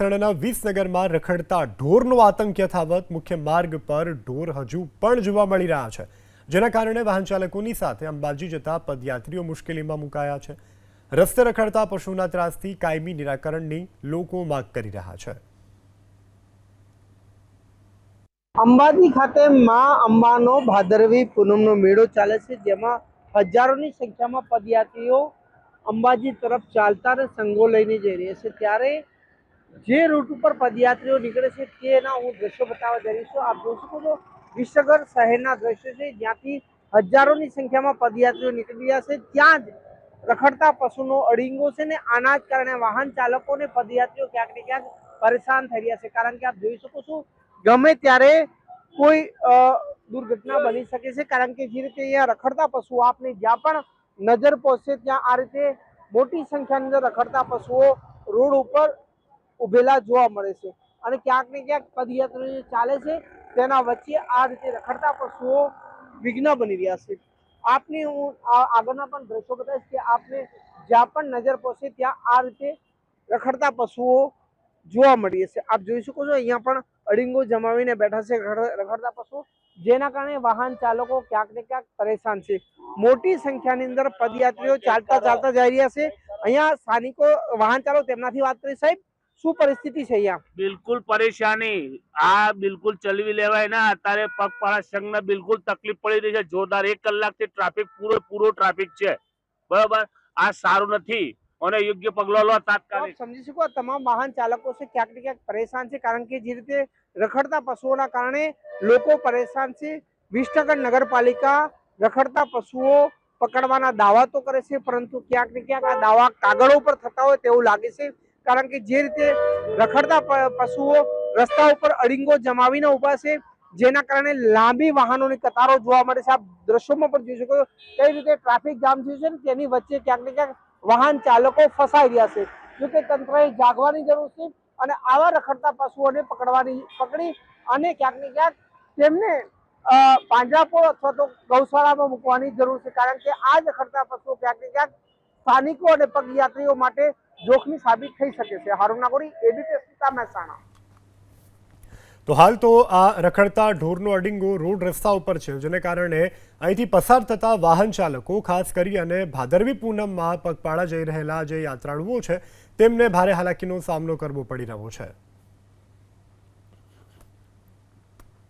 કેસરણના વિસનગરમાં રખડતા ઢોરનો આતંક યથાવત મુખ્ય માર્ગ પર ઢોર હજુ પણ જોવા મળી રહ્યા છે, જેના કારણે વાહન ચાલકોની સાથે અંબાજી જતા પદયાત્રીઓ મુશ્કેલીમાં મુકાયા છે. રસ્તે રખડતા પશુના ત્રાસથી કાયમી નિરાકરણની લોકો માંગ કરી રહ્યા છે. અંબાજી ખાતે માં અંબાનો ભાદરવી પૂનમનો મેળો ચાલે છે, જેમાં હજારોની સંખ્યામાં પદયાત્રીઓ અંબાજી તરફ ચાલતા અને સંઘો લઈને જઈ રહ્યા છે. ત્યારે જે રૂટ ઉપર પદયાત્રીઓ નીકળે છે તેના હું દ્રશ્યો બતાવવા જઈ છું. આપ જોઈ શકો છો, વિસનગર શહેરના દ્રશ્યો છે. જ્યાંથી હજારોની સંખ્યામાં પદયાત્રીઓ નીકળી રહ્યા છે. ત્યાં જ રખડતા પશુનો અડીંગો છે ને આના જ કારણે વાહન ચાલકોને પદયાત્રીઓ ક્યાંક ને ક્યાંક પરેશાન થઈ રહ્યા છે. કારણ કે આપ જોઈ શકો છો, ગમે ત્યારે કોઈ દુર્ઘટના બની શકે છે. કારણ કે જે રીતે અહીંયા રખડતા પશુઓ આપને જ્યાં પણ નજર પહોંચશે ત્યાં આ રીતે મોટી સંખ્યાની અંદર રખડતા પશુઓ રોડ ઉપર ઉભેલા જોવા મળે છે. અને ક્યાંક ને ક્યાંક પદયાત્રીઓ જે ચાલે છે, તેના વચ્ચે આ રીતે રખડતા પશુઓ વિઘ્ન બની રહ્યા છે. આપને હું આગળના પણ દ્રશ્યો બતાવીશ કે આપને જ્યાં પણ નજર પહોંચે ત્યાં આ રીતે રખડતા પશુઓ જોવા મળી છે. આપ જોઈ શકો છો, અહીંયા પણ અડીંગો જમાવીને બેઠા છે રખડતા પશુઓ જેના કારણે વાહન ચાલકો ક્યાંક ને ક્યાંક પરેશાન છે. મોટી સંખ્યાની અંદર પદયાત્રીઓ ચાલતા ચાલતા જઈ રહ્યા છે. અહીંયા સ્થાનિકો વાહન ચાલકો તેમનાથી વાત કરી. સાહેબ શું પરિસ્થિતિ છે અહીંયા? બિલકુલ પરેશાની. આ બિલકુલ ચલવી લેવાય ના. અત્યારે પગપાળા સંઘને બિલકુલ તકલીફ પડી રહી છે. જોરદાર એક કલાકથી ટ્રાફિક પૂરો પૂરો ટ્રાફિક છે. બરાબર? આ સારું નથી. અને યોગ્ય પગલો લો તાત્કાલિક. સમજી શકો તમામ વાહન ચાલકો છે ક્યાંક ને ક્યાંક પરેશાન છે કારણ કે જે રીતે રખડતા પશુઓના કારણે લોકો પરેશાન છે. વિસનગર નગરપાલિકા રખડતા પશુઓ પકડવાના દાવા તો કરે છે પરંતુ ક્યાંક ને ક્યાંક આ દાવા કાગળો ઉપર થતા હોય તેવું લાગે છે. કારણ કે જે રીતે રખડતા પશુઓ રસ્તા ઉપર અડીંગો જમાવીને ઊભા છે, જેના કારણે લાંબી વાહનોની કતારો જોવા મળે છે. આપ દ્રશ્યોમાં પણ જોઈ શકો કઈ રીતે ટ્રાફિક જામ થયું છે ને, તેની વચ્ચે ક્યાંક ને ક્યાંક વાહન ચાલકો ફસાઈ રહ્યા છે. જો કે તંત્રએ જાગવાની જરૂર છે અને આવા રખડતા પશુઓને પકડવાની, પકડી અને ક્યાંક ને ક્યાંક તેમને પાંજરાપોળ અથવા તો ગૌશાળામાં મૂકવાની જરૂર છે. કારણ કે આ રખડતા પશુઓ ક્યાંક ને ક્યાંક સ્થાનિકો અને પગયાત્રીઓ માટે જોખમી સાબિત થઈ શકે છે. હારું નાગોરી એબીપી સ્મિતા મહેસાણા તો હાલ તો આ રખડતા ઢોરનો અડિંગો રોડ રસ્તા ઉપર છે, જેને કારણે અહીંથી પસાર થતા વાહન ચાલકો, ખાસ કરી અને ભાદરવી પૂનમમાં પગપાળા જઈ રહેલા જે યાત્રાળુઓ છે, તેમને ભારે હાલાકીનો સામનો કરવો પડી રહ્યો છે.